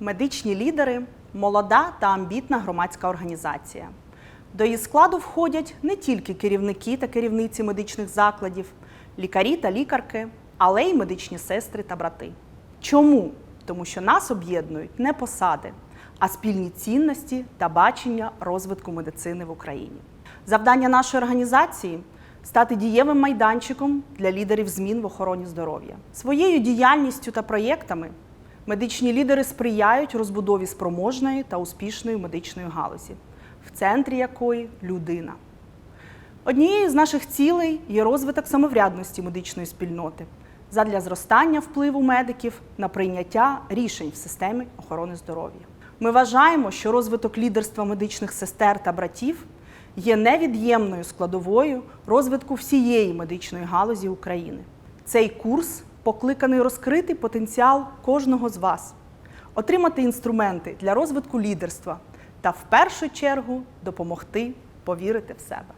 Медичні лідери молода та амбітна громадська організація. До її складу входять не тільки керівники та керівниці медичних закладів, лікарі та лікарки, але й медичні сестри та брати. Чому? Тому що нас об'єднують не посади, а спільні цінності та бачення розвитку медицини в Україні. Завдання нашої організації стати дієвим майданчиком для лідерів змін в охороні здоров'я. Своєю діяльністю та проєктами медичні лідери сприяють розбудові спроможної та успішної медичної галузі, в центрі якої людина. Однією з наших цілей є розвиток самоврядності медичної спільноти задля зростання впливу медиків на прийняття рішень в системі охорони здоров'я. Ми вважаємо, що розвиток лідерства медичних сестер та братів є невід'ємною складовою розвитку всієї медичної галузі України. Цей курс покликаний розкрити потенціал кожного з вас, отримати інструменти для розвитку лідерства та в першу чергу допомогти повірити в себе.